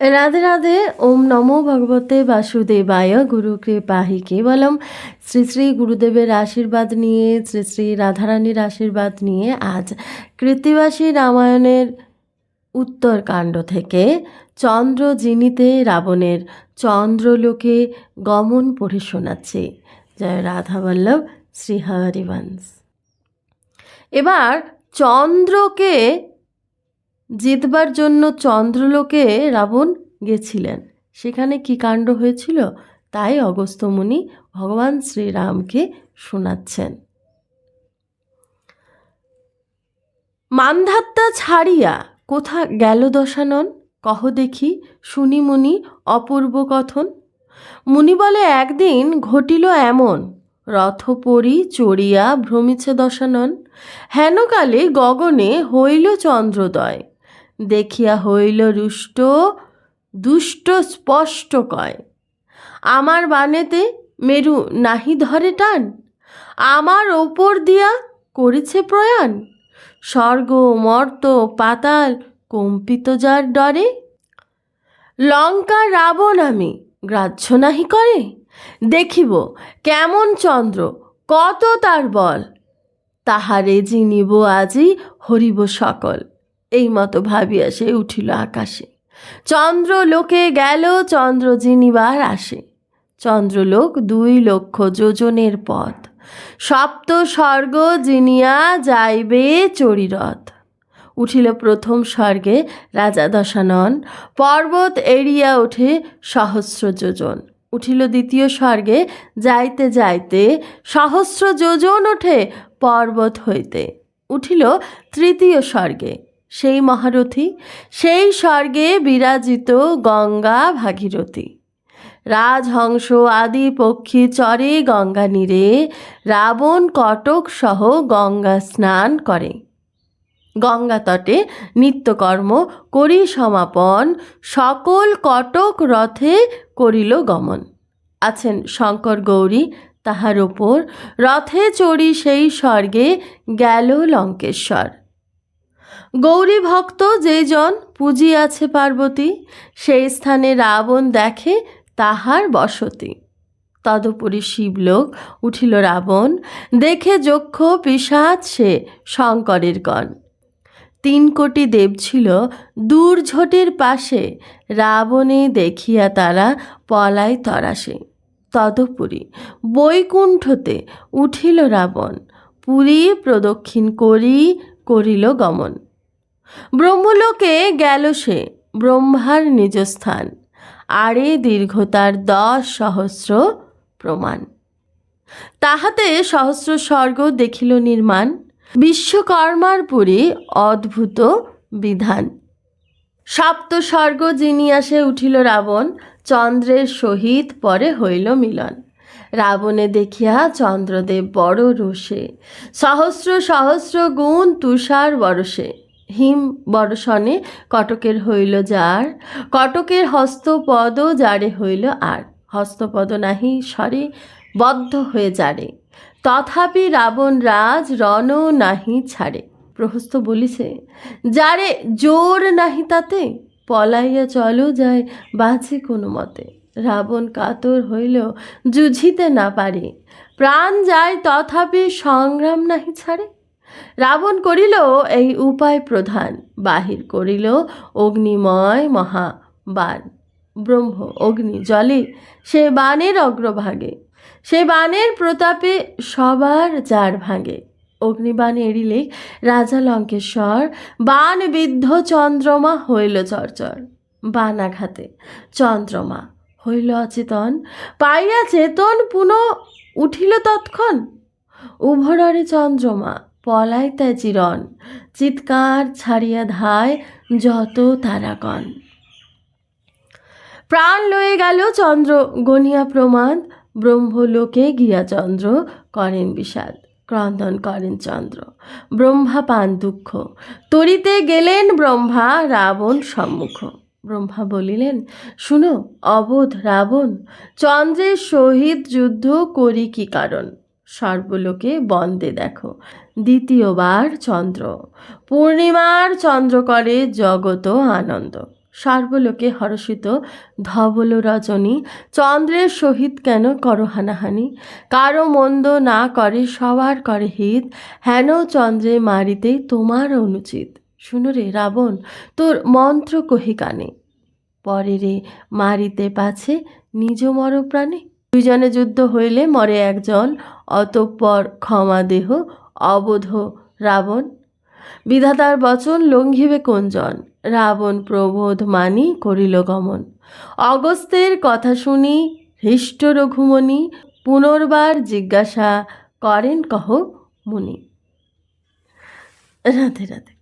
রাধে রাধে, ওম নমো ভগবতে বাসুদেবায়, গুরু কৃপাহি কেবলম। শ্রী শ্রী গুরুদেবের আশীর্বাদ নিয়ে, শ্রী শ্রী রাধারানীর আশীর্বাদ নিয়ে আজ কৃত্তিবাসী রামায়ণের উত্তরকাণ্ড থেকে চন্দ্র জিনিতে রাবণের চন্দ্রলোকে গমন পড়ে শোনাচ্ছে। জয় রাধা বল্লভ, শ্রী হরিবংশ। এবার চন্দ্রকে জিতবার জন্য চন্দ্রলোকে রাবণ গেছিলেন। সেখানে কি কাণ্ড হয়েছিল? তাই অগস্ত্যমুনি ভগবান শ্রীরামকে শোনাচ্ছেন। মান্ধাত্তা ছাড়িয়া কোথা গেল দশানন? কহ দেখি, শুনি মুনি, অপূর্ব কথন। মুনি বলে, একদিন ঘটিল এমন। রথপরি চড়িয়া ভ্রমিছে দশানন। হেনকালে গগনে হইল চন্দ্রোদয়। দেখিয়া হইল রুষ্ট, দুষ্ট স্পষ্ট কয়, আমার বানেতে মেরু নাহি ধরে টান? আমার ওপর দিয়া করেছে প্রয়াণ? স্বর্গ, মর্ত, পাতাল কম্পিত যার ডরে? লঙ্কা রাবণ আমি গ্রাহ্য নাহি করে? দেখিব কেমন চন্দ্র, কত তার বল? তাহারে জিনিব আজি হরিব সকল। এই মতো ভাবিয়া সে উঠিল আকাশে। চন্দ্র লোকে গেল চন্দ্র জিনিবার আসে। চন্দ্রলোক দুই লক্ষ যোজনের পথ। সপ্ত স্বর্গ জিনিয়া যাইবে চরিরথ উঠিল প্রথম স্বর্গে রাজা দশানন। পর্বত এড়িয়া ওঠে সহস্র যোজন। উঠিল দ্বিতীয় স্বর্গে যাইতে যাইতে সহস্র যোজন ওঠে পর্বত হইতে। উঠিল তৃতীয় স্বর্গে। সেই মহারথী, সেই স্বর্গে বিরাজিত গঙ্গা ভাগীরথী। রাজহংস আদি পক্ষী চরে গঙ্গা নীরে, রাবণ কটক সহ গঙ্গা স্নান করে। গঙ্গা তটে নিত্যকর্ম করি সমাপন, সকল কটক রথে করিল গমন। আছেন শঙ্কর গৌরী তাহার ওপর রথে চড়ি সেই স্বর্গে গেল লঙ্কেশ্বর। গৌরী ভক্ত যে জন পুজিয়াছে পার্বতী, সেই স্থানে রাবণ দেখে তাহার বসতি। তদুপরি শিবলোক উঠিল রাবণ, দেখে যক্ষ পিসাচ সে শঙ্করের গণ। তিন কোটি দেব ছিল দূরঝটের পাশে, রাবণে দেখিয়া তারা পলায় তরাসে তদুপরি বৈকুণ্ঠতে উঠিল রাবণ, পুরী প্রদক্ষিণ করি করিল গমন। ব্রহ্মলোকে গেল সে ব্রহ্মার নিজস্থান, আরে দীর্ঘতার দশ সহস্র প্রমাণ। তাহাতে সহস্র স্বর্গ দেখিল নির্মাণ, বিশ্বকর্মার পুরী অদ্ভুত বিধান। সপ্ত স্বর্গ জিনিয়াসে উঠিল রাবণ, চন্দ্রের সহিত পরে হইল মিলন। রাবণে দেখিয়া চন্দ্রদেব বড় রোষে সহস্র সহস্র গুণ তুষার বরসে। হিম বর্ষণে কটকের হইল যার, কটকের হস্তপদ যারে হইল আর। হস্তপদ নাহি স্বরে, বদ্ধ হয়ে যারে। তথাপি রাবণ রাজ রণ নাহি ছাড়ে। প্রহস্ত বলিছে, যারে জোর নাহি তাতে, পলাইয়া চলো যায় বাঁচে কোনো মতে। রাবণ কাতর হইল, যুঝিতে না পারে। প্রাণ যায় তথাপি সংগ্রাম নাহি ছাড়ে। রাবণ করিল, এই উপায় প্রধান। বাহির করিল অগ্নিময় মহা বাণ ব্রহ্ম, অগ্নি, জলে, সে বাণের অগ্রভাগে। সে বাণের প্রতাপে সবার জার ভাঙে অগ্নিবাণ এড়িলে রাজা লঙ্কেশ্বর বান বিদ্ধ চন্দ্রমা হইল চরচর। বানাঘাতে চন্দ্রমা হইল অচেতন। পাইয়া চেতন পুনঃ উঠিল তৎক্ষণ। উভররে চন্দ্রমা পলায় তাই চিরণ চিৎকার ছাড়িয়া ধায় যত তারাগণ। প্রাণ লয়ে গেল চন্দ্র গনিয়া প্রমাদ ব্রহ্মলোকে গিয়া চন্দ্র করেন বিষাদ, ক্রন্দন করেন চন্দ্র, ব্রহ্মা পান দুঃখ, তরিতে গেলেন ব্রহ্মা রাবণ সম্মুখ। ব্রহ্মা বলিলেন, শুনো, অবোধ রাবণ, চন্দ্রের সহিত যুদ্ধ করি কি কারণ? সর্বলোকে বন্দে দেখো দ্বিতীয়বার চন্দ্র। পূর্ণিমার চন্দ্র করে জগত আনন্দ। সর্বলোকে হরষিত ধবল রজনী, চন্দ্রের সহিত কেন করো হানাহানি? কারও মন্দ না করে সবার করে হিত, হেন চন্দ্রে মারিতে তোমার অনুচিত। শুনো রে রাবণ, তোর মন্ত্র কহি কানে। পরে রে মারিতে পাছে নিজ মর প্রাণে দুইজনে যুদ্ধ হইলে মরে একজন, অতঃপর ক্ষমা দেহ অবোধ রাবণ। বিধাতার বচন লঙ্ঘিবে কোনজন? রাবণ প্রবোধ মানি করিল গমন। অগস্তের কথা শুনি হৃষ্ট রঘুমণি পুনর্বার জিজ্ঞাসা করেন কহ মুনি। রাধে রাধে।